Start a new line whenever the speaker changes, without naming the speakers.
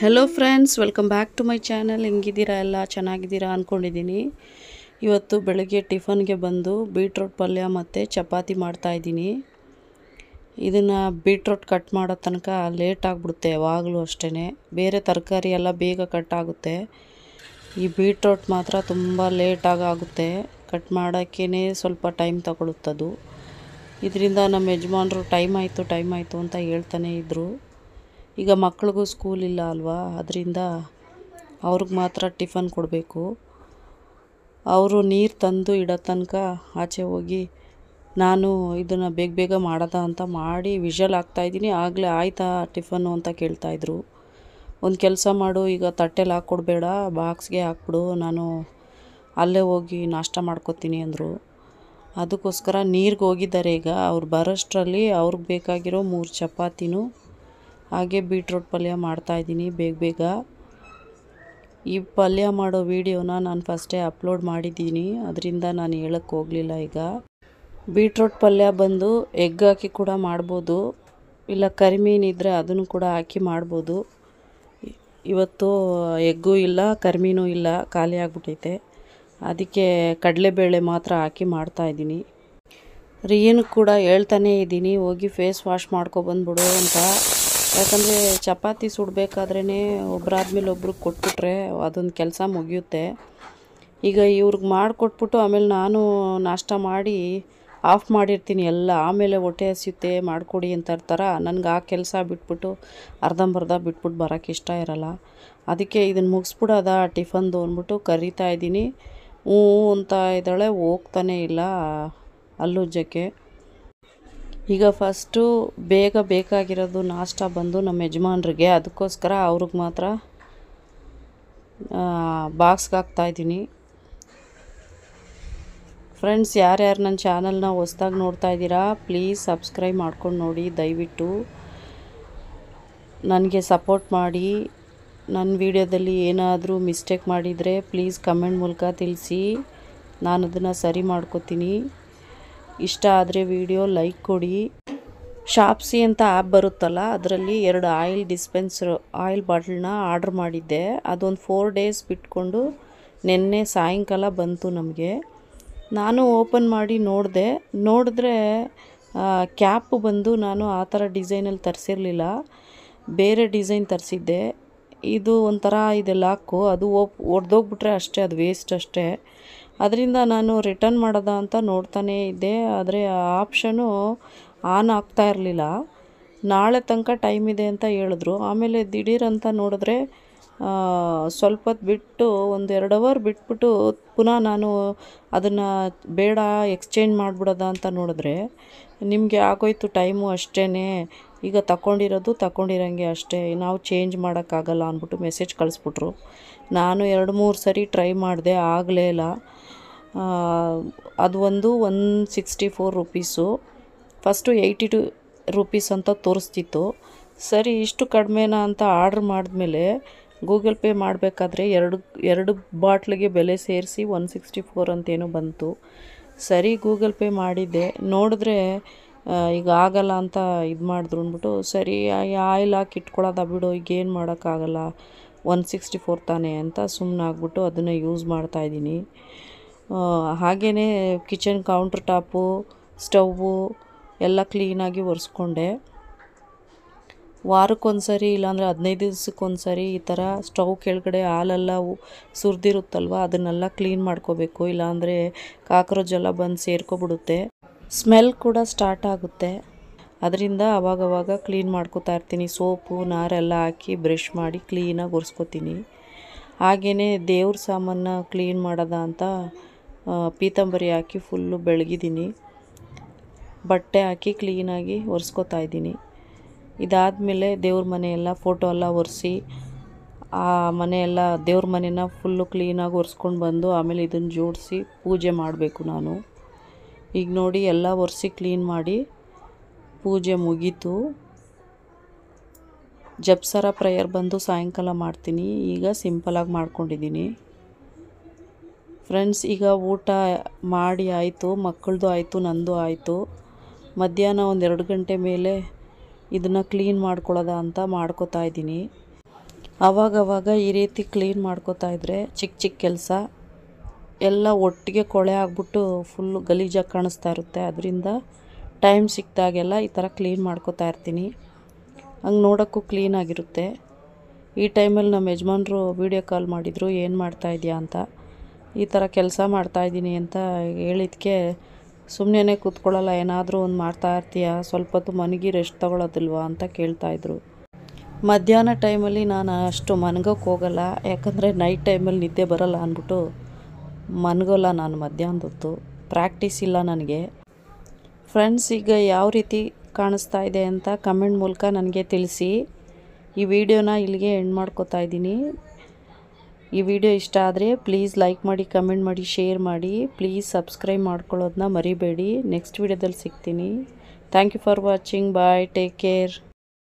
Hello friends welcome back to my channel ಹೆಂಗಿದ್ದೀರಾ ಎಲ್ಲ? ಚೆನ್ನಾಗಿದ್ದೀರಾ ಅಂದ್ಕೊಂಡಿದ್ದೀನಿ ಇವತ್ತು ಬೆಳಗ್ಗೆ ಟಿಫನ್ಗೆ ಬಂದು ಬೀಟ್ರೋಟ್ ಪಲ್ಯ ಮತ್ತು ಚಪಾತಿ ಮಾಡ್ತಾಯಿದ್ದೀನಿ ಇದನ್ನು ಬೀಟ್ರೋಟ್ ಕಟ್ ಮಾಡೋ ತನಕ ಲೇಟ್ ಆಗಿಬಿಡುತ್ತೆ, ಯಾವಾಗಲೂ ಅಷ್ಟೇ ಬೇರೆ ತರಕಾರಿ ಎಲ್ಲ ಬೇಗ ಕಟ್ ಆಗುತ್ತೆ. ಈ ಬೀಟ್ರೋಟ್ ಮಾತ್ರ ತುಂಬ ಲೇಟಾಗಿ ಆಗುತ್ತೆ. ಕಟ್ ಮಾಡೋಕ್ಕೇ ಸ್ವಲ್ಪ ಟೈಮ್ ತಗೊಳುತ್ತದು. ಇದರಿಂದ ನಮ್ಮ ಯಜಮಾನರು, ಟೈಮ್ ಆಯಿತು ಟೈಮ್ ಆಯಿತು ಅಂತ ಹೇಳ್ತಾನೆ ಇದ್ದರು ಈಗ ಮಕ್ಳಿಗೂ ಸ್ಕೂಲ್ ಇಲ್ಲ ಅಲ್ವಾ? ಅದರಿಂದ ಅವ್ರಿಗೆ ಮಾತ್ರ ಟಿಫನ್ ಕೊಡಬೇಕು. ಅವರು ನೀರು ತಂದು ಇಡೋ ತನಕ ಆಚೆ ಹೋಗಿ ನಾನು ಇದನ್ನು ಬೇಗ ಬೇಗ ಮಾಡದ ಅಂತ ಮಾಡಿ ವಿಷಲ್ ಹಾಕ್ತಾಯಿದ್ದೀನಿ ಆಗಲೇ ಆಯ್ತಾ ಟಿಫನ್ನು ಅಂತ ಕೇಳ್ತಾಯಿದ್ರು ಒಂದು ಕೆಲಸ ಮಾಡು, ಈಗ ತಟ್ಟೆಲಿ ಹಾಕ್ಕೊಡ್ಬೇಡ ಬಾಕ್ಸ್ಗೆ ಹಾಕ್ಬಿಡು, ನಾನು ಅಲ್ಲೇ ಹೋಗಿ ನಾಷ್ಟ ಮಾಡ್ಕೊತೀನಿ ಅಂದರು. ಅದಕ್ಕೋಸ್ಕರ ನೀರಿಗೆ ಹೋಗಿದ್ದಾರೆ ಈಗ. ಅವ್ರು ಬರೋಷ್ಟರಲ್ಲಿ ಅವ್ರಿಗೆ ಬೇಕಾಗಿರೋ ಮೂರು ಚಪಾತಿನೂ ಹಾಗೆ ಬೀಟ್ರೋಟ್ ಪಲ್ಯ ಮಾಡ್ತಾಯಿದ್ದೀನಿ ಬೇಗ ಬೇಗ. ಈ ಪಲ್ಯ ಮಾಡೋ ವೀಡಿಯೋನ ನಾನು ಫಸ್ಟೇ ಅಪ್ಲೋಡ್ ಮಾಡಿದ್ದೀನಿ. ಅದರಿಂದ ನಾನು ಹೇಳಕ್ಕೆ ಹೋಗಲಿಲ್ಲ ಈಗ. ಬೀಟ್ರೋಟ್ ಪಲ್ಯ ಬಂದು ಎಗ್ ಹಾಕಿ ಕೂಡ ಮಾಡ್ಬೋದು. ಇಲ್ಲ ಕರಿಮೀನಿದ್ರೆ ಅದನ್ನು ಕೂಡ ಹಾಕಿ ಮಾಡ್ಬೋದು. ಇವತ್ತು ಎಗ್ಗೂ ಇಲ್ಲ, ಕರಿಮೀನೂ ಇಲ್ಲ, ಖಾಲಿ ಆಗಿಬಿಟ್ಟೈತೆ ಅದಕ್ಕೆ ಕಡಲೆಬೇಳೆ ಮಾತ್ರ ಹಾಕಿ ಮಾಡ್ತಾಯಿದ್ದೀನಿ ರಿಯನ್ ಕೂಡ ಹೇಳ್ತಾನೇ ಇದ್ದೀನಿ, ಹೋಗಿ ಫೇಸ್ ವಾಶ್ ಮಾಡ್ಕೊಬಂದ್ಬಿಡು ಅಂತ. ಯಾಕಂದರೆ ಚಪಾತಿ ಸುಡಬೇಕಾದ್ರೇ ಒಬ್ಬರಾದ್ಮೇಲೆ ಒಬ್ರು ಕೊಟ್ಬಿಟ್ರೆ ಅದೊಂದು ಕೆಲಸ ಮುಗಿಯುತ್ತೆ. ಈಗ ಇವ್ರಿಗೆ ಮಾಡಿಕೊಟ್ಬಿಟ್ಟು ಆಮೇಲೆ ನಾನು ನಾಷ್ಟ ಮಾಡಿ ಆಫ್ ಮಾಡಿರ್ತೀನಿ ಎಲ್ಲ, ಆಮೇಲೆ ಹೊಟ್ಟೆ ಹಸಿಯುತ್ತೆ, ಮಾಡಿಕೊಡಿ ಅಂತ ಇರ್ತಾರ. ನನಗೆ ಆ ಕೆಲಸ ಬಿಟ್ಬಿಟ್ಟು ಅರ್ಧಂಬರ್ಧ ಬಿಟ್ಬಿಟ್ಟು ಬರೋಕ್ಕೆ ಇಷ್ಟ ಇರಲ್ಲ. ಅದಕ್ಕೆ ಇದನ್ನು ಮುಗಿಸ್ಬಿಡೋದ, ಟಿಫನ್ದು ಅಂದ್ಬಿಟ್ಟು ಕರಿತಾ ಇದ್ದೀನಿ. ಹ್ಞೂ ಅಂತ ಇದ್ದಾಳೆ, ಹೋಗ್ತಾನೆ ಇಲ್ಲ ಅಲ್ಲುಜ್ಜಕ್ಕೆ. ಈಗ ಫಸ್ಟು ಬೇಗ ಬೇಕಾಗಿರೋದು ನಾಷ್ಟ ಬಂದು ನಮ್ಮ ಯಜಮಾನ್ರಿಗೆ. ಅದಕ್ಕೋಸ್ಕರ ಅವ್ರಿಗೆ ಮಾತ್ರ ಬಾಕ್ಸ್ಗೆ ಹಾಕ್ತಾಯಿದ್ದೀನಿ ಫ್ರೆಂಡ್ಸ್ ಯಾರ್ಯಾರು ನನ್ನ ಚಾನಲ್ನ ಹೊಸ್ದಾಗಿ ನೋಡ್ತಾ ಇದ್ದೀರಾ ಪ್ಲೀಸ್ ಸಬ್ಸ್ಕ್ರೈಬ್ ಮಾಡ್ಕೊಂಡು ನೋಡಿ, ದಯವಿಟ್ಟು. ನನಗೆ ಸಪೋರ್ಟ್ ಮಾಡಿ. ನನ್ನ ವಿಡಿಯೋದಲ್ಲಿ ಏನಾದರೂ ಮಿಸ್ಟೇಕ್ ಮಾಡಿದರೆ ಪ್ಲೀಸ್ ಕಮೆಂಟ್ ಮೂಲಕ ತಿಳಿಸಿ. ನಾನು ಅದನ್ನು ಸರಿ ಮಾಡ್ಕೋತೀನಿ. ಇಷ್ಟ ಆದರೆ ವಿಡಿಯೋ ಲೈಕ್ ಕೊಡಿ. ಶಾಪ್ಸಿ ಅಂತ ಆ್ಯಪ್ ಬರುತ್ತಲ್ಲ, ಅದರಲ್ಲಿ ಎರಡು ಆಯಿಲ್ ಡಿಸ್ಪೆನ್ಸರ್ ಆಯಿಲ್ ಬಾಟ್ಲನ್ನ ಆರ್ಡ್ರ್ ಮಾಡಿದ್ದೆ. ಅದೊಂದು ಫೋರ್ ಡೇಸ್ ಬಿಟ್ಕೊಂಡು ನಿನ್ನೆ ಸಾಯಂಕಾಲ ಬಂತು ನಮಗೆ. ನಾನು ಓಪನ್ ಮಾಡಿ ನೋಡಿದೆ. ನೋಡಿದ್ರೆ ಕ್ಯಾಪ್ ಬಂದು ನಾನು ಆ ಥರ ಡಿಸೈನಲ್ಲಿ ತರಿಸಿರಲಿಲ್ಲ. ಬೇರೆ ಡಿಸೈನ್ ತರಿಸಿದ್ದೆ. ಇದು ಒಂಥರ ಇದೆ ಲಾಕು ಅದು ಓಪ್ ಒಡೆದೋಗ್ಬಿಟ್ರೆ ಅಷ್ಟೇ, ಅದು ವೇಸ್ಟ್ ಅಷ್ಟೇ. ಅದರಿಂದ ನಾನು ರಿಟರ್ನ್ ಮಾಡೋದ ಅಂತ ನೋಡ್ತಾನೇ ಇದ್ದೆ, ಆದರೆ ಆ ಆಪ್ಷನು ಆನ್ ಆಗ್ತಾ ಇರಲಿಲ್ಲ. ನಾಳೆ ತನಕ ಟೈಮ್ ಇದೆ ಅಂತ ಹೇಳಿದ್ರು. ಆಮೇಲೆ ದಿಢೀರ್ ಅಂತ ನೋಡಿದ್ರೆ ಸ್ವಲ್ಪ ಬಿಟ್ಟು ಒಂದು ಎರಡು ಅವರ್ ಬಿಟ್ಬಿಟ್ಟು ಪುನಃ ನಾನು ಅದನ್ನು ಬೇಡ ಎಕ್ಸ್ಚೇಂಜ್ ಮಾಡಿಬಿಡೋದ ಅಂತ ನೋಡಿದ್ರೆ, ನಿಮಗೆ ಆಗೋಯ್ತು ಟೈಮು ಅಷ್ಟೇ ಈಗ ತಗೊಂಡಿರೋದು ತಗೊಂಡಿರೋಂಗೆ ಅಷ್ಟೇ. ನಾವು ಚೇಂಜ್ ಮಾಡೋಕ್ಕಾಗಲ್ಲ ಅಂದ್ಬಿಟ್ಟು ಮೆಸೇಜ್ ಕಳಿಸ್ಬಿಟ್ರು. ನಾನು ಎರಡು ಮೂರು ಸರಿ ಟ್ರೈ ಮಾಡಿದೆ, ಆಗಲೇ ಇಲ್ಲ. ಅದು ಒಂದು one sixty four rupees. First eighty two rupees ಅಂತ ತೋರಿಸ್ತಿತ್ತು. ಸರಿ, ಇಷ್ಟು ಕಡಿಮೆನಾ ಅಂತ ಆರ್ಡ್ರ್ ಮಾಡಿದ್ಮೇಲೆ ಗೂಗಲ್ ಪೇ ಮಾಡಬೇಕಾದ್ರೆ ಎರಡು ಎರಡು ಬಾಟ್ಲಿಗೆ ಬೆಲೆ ಸೇರಿಸಿ ಒನ್ ಸಿಕ್ಸ್ಟಿ ಫೋರ್ ಅಂತೇನೋ ಬಂತು. ಸರಿ, ಗೂಗಲ್ ಪೇ ಮಾಡಿದ್ದೆ. ನೋಡಿದ್ರೆ ಈಗ ಆಗಲ್ಲ ಅಂತ ಇದು ಮಾಡಿದ್ರು ಅಂದ್ಬಿಟ್ಟು, ಸರಿ ಆಯಿಲ್ ಹಾಕಿ ಇಟ್ಕೊಳ್ಳೋದ ಬಿಡು ಈಗ ಏನು ಮಾಡೋಕ್ಕಾಗಲ್ಲ, ಒನ್ ಸಿಕ್ಸ್ಟಿ ಫೋರ್ ತಾನೇ ಅಂತ ಸುಮ್ಮನೆ ಆಗ್ಬಿಟ್ಟು ಅದನ್ನು ಯೂಸ್ ಮಾಡ್ತಾಯಿದ್ದೀನಿ ಹಾಗೆಯೇ ಕಿಚನ್ ಕೌಂಟ್ರ್ ಟಾಪು ಸ್ಟವ್ವು ಎಲ್ಲ ಕ್ಲೀನಾಗಿ ಒರೆಸ್ಕೊಂಡೆ. ವಾರಕ್ಕೊಂದು ಸರಿ ಇಲ್ಲಾಂದರೆ ಹದಿನೈದು ದಿವ್ಸಕ್ಕೊಂದು ಸರಿ ಈ ಥರ ಸ್ಟವ್ ಕೆಳಗಡೆ ಹಾಲೆಲ್ಲ ಸುರಿದಿರುತ್ತಲ್ವ, ಅದನ್ನೆಲ್ಲ ಕ್ಲೀನ್ ಮಾಡ್ಕೋಬೇಕು. ಇಲ್ಲಾಂದರೆ ಕಾಕ್ರೋಚ್ ಎಲ್ಲ ಬಂದು ಸೇರ್ಕೊಬಿಡುತ್ತೆ. ಸ್ಮೆಲ್ ಕೂಡ ಸ್ಟಾರ್ಟ್ ಆಗುತ್ತೆ. ಅದರಿಂದ ಅವಾಗವಾಗ ಕ್ಲೀನ್ ಮಾಡ್ಕೋತಾ ಇರ್ತೀನಿ. ಸೋಪು ನಾರೆಲ್ಲ ಹಾಕಿ ಬ್ರಷ್ ಮಾಡಿ ಕ್ಲೀನಾಗಿ ಒರೆಸ್ಕೊತೀನಿ. ಹಾಗೆಯೇ ದೇವ್ರ ಸಾಮಾನ ಕ್ಲೀನ್ ಮಾಡೋದ ಅಂತ ಪೀತಾಂಬರಿ ಹಾಕಿ ಫುಲ್ಲು ಬೆಳಗಿದ್ದೀನಿ. ಬಟ್ಟೆ ಹಾಕಿ ಕ್ಲೀನಾಗಿ ಒರೆಸ್ಕೊತಾ ಇದ್ದೀನಿ. ಇದಾದಮೇಲೆ ದೇವ್ರ ಮನೆಯೆಲ್ಲ ಫೋಟೋ ಎಲ್ಲ ಒರೆಸಿ, ಆ ಮನೆಯೆಲ್ಲ ದೇವ್ರ ಮನೆನ ಫುಲ್ಲು ಕ್ಲೀನಾಗಿ ಒರೆಸ್ಕೊಂಡು ಬಂದು ಆಮೇಲೆ ಇದನ್ನು ಜೋಡಿಸಿ ಪೂಜೆ ಮಾಡಬೇಕು ನಾನು. ಈಗ ನೋಡಿ ಎಲ್ಲ ಒರೆಸಿ ಕ್ಲೀನ್ ಮಾಡಿ ಪೂಜೆ ಮುಗೀತು. ಜಪ್ಸರ ಪ್ರೇಯರ್ ಬಂದು ಸಾಯಂಕಾಲ ಮಾಡ್ತೀನಿ. ಈಗ ಸಿಂಪಲಾಗಿ ಮಾಡ್ಕೊಂಡಿದ್ದೀನಿ. ಫ್ರೆಂಡ್ಸ್, ಈಗ ಊಟ ಮಾಡಿ ಆಯಿತು, ಮಕ್ಕಳದು ಆಯಿತು, ನಂದು ಆಯಿತು. ಮಧ್ಯಾಹ್ನ ಒಂದು ಎರಡು ಗಂಟೆ ಮೇಲೆ ಇದನ್ನು ಕ್ಲೀನ್ ಮಾಡ್ಕೊಳ್ಳೋದ ಅಂತ ಮಾಡ್ಕೋತಾ ಇದ್ದೀನಿ. ಆವಾಗವಾಗ ಈ ರೀತಿ ಕ್ಲೀನ್ ಮಾಡ್ಕೋತಾ ಇದ್ರೆ ಚಿಕ್ಕ ಚಿಕ್ಕ ಕೆಲಸ. ಎಲ್ಲ ಒಟ್ಟಿಗೆ ಕೊಳೆ ಆಗ್ಬಿಟ್ಟು ಫುಲ್ಲು ಗಲೀಜಾಗಿ ಕಾಣಿಸ್ತಾ ಇರುತ್ತೆ. ಅದರಿಂದ ಟೈಮ್ ಸಿಕ್ಕಿದಾಗೆಲ್ಲ ಈ ಥರ ಕ್ಲೀನ್ ಮಾಡ್ಕೋತಾ ಇರ್ತೀನಿ. ಹಂಗೆ ನೋಡೋಕ್ಕೂ ಕ್ಲೀನಾಗಿರುತ್ತೆ ಈ ಟೈಮಲ್ಲಿ ನಮ್ಮ ಯಜಮಾನರು ವೀಡಿಯೋ ಕಾಲ್ ಮಾಡಿದರು, ಏನು ಮಾಡ್ತಾ ಇದೆಯಾ ಅಂತ. ಈ ಥರ ಕೆಲಸ ಮಾಡ್ತಾಯಿದ್ದೀನಿ ಅಂತ ಹೇಳಿದ್ಕೆ ಸುಮ್ಮನೆ ಕೂತ್ಕೊಳ್ಳಲ್ಲ, ಏನಾದರೂ ಒಂದು ಮಾಡ್ತಾ ಇರ್ತೀಯ? ಸ್ವಲ್ಪ ಹೊತ್ತು ಮನಗಿ ರೆಸ್ಟ್ ತೊಗೊಳೋದಿಲ್ವಾ ಅಂತ ಕೇಳ್ತಾಯಿದ್ರು ಮಧ್ಯಾಹ್ನ ಟೈಮಲ್ಲಿ ನಾನು ಅಷ್ಟು ಮನ್ಗೋಕ್ಕೆ ಹೋಗಲ್ಲ, ಯಾಕಂದರೆ ನೈಟ್ ಟೈಮಲ್ಲಿ ನಿದ್ದೆ ಬರಲ್ಲ ಅಂದ್ಬಿಟ್ಟು ಮನ್ಗೋಲ್ಲ ನಾನು ಮಧ್ಯಾಹ್ನದೊತ್ತು. ಪ್ರಾಕ್ಟೀಸ್ ಇಲ್ಲ ನನಗೆ. ಫ್ರೆಂಡ್ಸ್ ಈಗ ಯಾವ ರೀತಿ ಕಾಣಿಸ್ತಾ ಇದೆ ಅಂತ ಕಮೆಂಟ್ ಮೂಲಕ ನನಗೆ ತಿಳಿಸಿ. ಈ ವಿಡಿಯೋನ ಇಲ್ಲಿಗೆ ಎಂಡ್ ಮಾಡ್ಕೋತಾ ಇದ್ದೀನಿ. ಈ ವಿಡಿಯೋ ಇಷ್ಟ ಆದರೆ ಪ್ಲೀಸ್ ಲೈಕ್ ಮಾಡಿ ಕಮೆಂಟ್ ಮಾಡಿ ಶೇರ್ ಮಾಡಿ ಪ್ಲೀಸ್ ಸಬ್ಸ್ಕ್ರೈಬ್ ಮಾಡ್ಕೊಳ್ಳೋದನ್ನ ಮರಿಬೇಡಿ. ನೆಕ್ಸ್ಟ್ ವಿಡಿಯೋದಲ್ಲಿ ಸಿಗ್ತೀನಿ. Thank you for watching bye take care